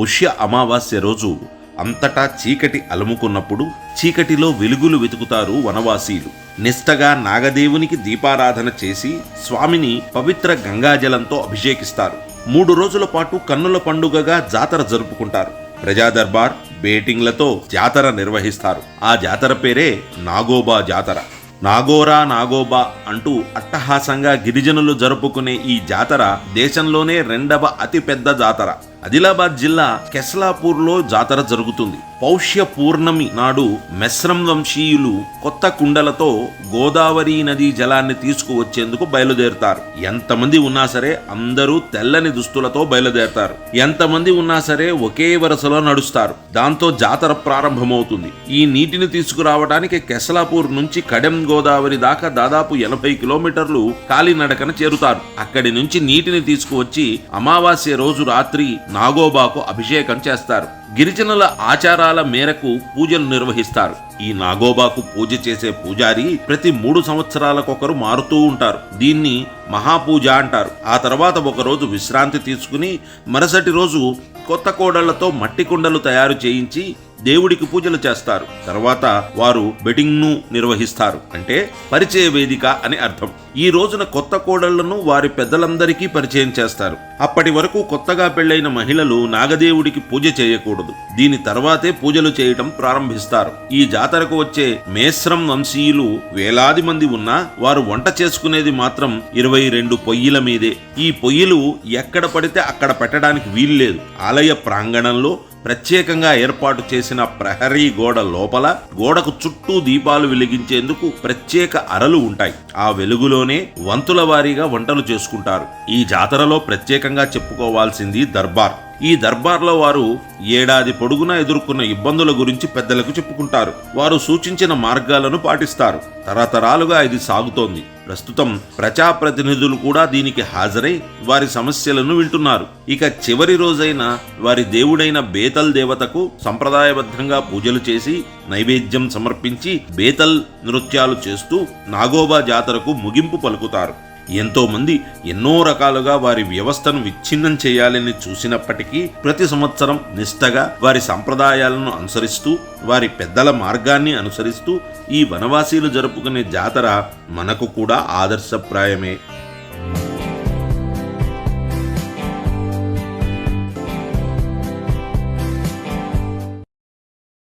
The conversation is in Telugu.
పుష్య అమావాస్య రోజు అంతటా చీకటి అలుముకున్నప్పుడు చీకటిలో వెలుగులు వెతుకుతారు వనవాసీలు. నిష్టగా నాగదేవునికి దీపారాధన చేసి స్వామిని పవిత్ర గంగాజలంతో అభిషేకిస్తారు. మూడు రోజుల పాటు కన్నుల పండుగగా జాతర జరుపుకుంటారు. ప్రజా దర్బార్ బేటింగ్లతో జాతర నిర్వహిస్తారు. ఆ జాతర పేరే నాగోబా జాతర. నాగోరా నాగోబా అంటూ అట్టహాసంగా గిరిజనులు జరుపుకునే ఈ జాతర దేశంలోనే రెండవ అతిపెద్ద జాతర. ఆదిలాబాద్ జిల్లా కెస్లాపూర్లో జాతర జరుగుతుంది. పౌష్య పూర్ణమి నాడు మెస్రం వంశీయులు కొత్త కుండలతో గోదావరి నదీ జలాన్ని తీసుకువచ్చేందుకు బయలుదేరుతారు. ఎంతమంది ఉన్నా సరే అందరూ తెల్లని దుస్తులతో బయలుదేరతారు. ఎంతమంది ఉన్నా సరే ఒకే వరుసలో నడుస్తారు. దాంతో జాతర ప్రారంభమవుతుంది. ఈ నీటిని తీసుకురావడానికి కెసలాపూర్ నుంచి కడెం గోదావరి దాకా దాదాపు ఎనభై కిలోమీటర్లు కాలినడకన చేరుతారు. అక్కడి నుంచి నీటిని తీసుకువచ్చి అమావాస్య రోజు రాత్రి నాగోబాకు అభిషేకం చేస్తారు. గిరిజనుల ఆచారాల మేరకు పూజలు నిర్వహిస్తారు. ఈ నాగోబాకు పూజ చేసే పూజారి ప్రతి మూడు సంవత్సరాలకొకరు మారుతూ ఉంటారు. దీన్ని మహాపూజ అంటారు. ఆ తర్వాత ఒకరోజు విశ్రాంతి తీసుకుని మరుసటి రోజు కొత్త కోడళ్ళతో మట్టి కుండలు తయారు చేయించి దేవుడికి పూజలు చేస్తారు. తర్వాత వారు బెట్టింగ్ను నిర్వహిస్తారు. అంటే పరిచయ వేదిక అని అర్థం. ఈ రోజున కొత్త కోడళ్ళను వారి పెద్దలందరికీ పరిచయం చేస్తారు. అప్పటి వరకు కొత్తగా పెళ్ళైన మహిళలు నాగదేవుడికి పూజ చేయకూడదు. దీని తర్వాతే పూజలు చేయటం ప్రారంభిస్తారు. ఈ జాతరకు వచ్చే మేస్రం వంశీయులు వేలాది మంది ఉన్నా వారు వంట చేసుకునేది మాత్రం ఇరవై రెండు పొయ్యిల మీదే. ఈ పొయ్యిలు ఎక్కడ పడితే అక్కడ పెట్టడానికి వీల్లేదు. ఆలయ ప్రాంగణంలో ప్రత్యేకంగా ఏర్పాటు చేసిన ప్రహరీ గోడ లోపల గోడకు చుట్టూ దీపాలు వెలిగించేందుకు ప్రత్యేక అరలు ఉంటాయి. ఆ వెలుగులోనే వంతుల వారీగా వంటలు చేసుకుంటారు. ఈ జాతరలో ప్రత్యేకంగా చెప్పుకోవాల్సింది దర్బార్. ఈ దర్బార్లో వారు ఏడాది పొడుగునా ఎదుర్కొన్న ఇబ్బందుల గురించి పెద్దలకు చెప్పుకుంటారు. వారు సూచించిన మార్గాలను పాటిస్తారు. తరతరాలుగా ఇది సాగుతోంది. ప్రస్తుతం ప్రజాప్రతినిధులు కూడా దీనికి హాజరై వారి సమస్యలను వింటున్నారు. ఇక చివరి రోజైన వారి దేవుడైన బేతల్ దేవతకు సంప్రదాయబద్ధంగా పూజలు చేసి నైవేద్యం సమర్పించి బేతల్ నృత్యాలు చేస్తూ నాగోబా జాతరకు ముగింపు పలుకుతారు. ఎంతోమంది ఎన్నో రకాలుగా వారి వ్యవస్థను విచ్ఛిన్నం చేయాలని చూసినప్పటికీ ప్రతి సంవత్సరం నిష్టగా వారి సంప్రదాయాలను అనుసరిస్తూ వారి పెద్దల మార్గాన్ని అనుసరిస్తూ ఈ వనవాసీలు జరుపుకునే జాతర మనకు కూడా ఆదర్శప్రాయమే.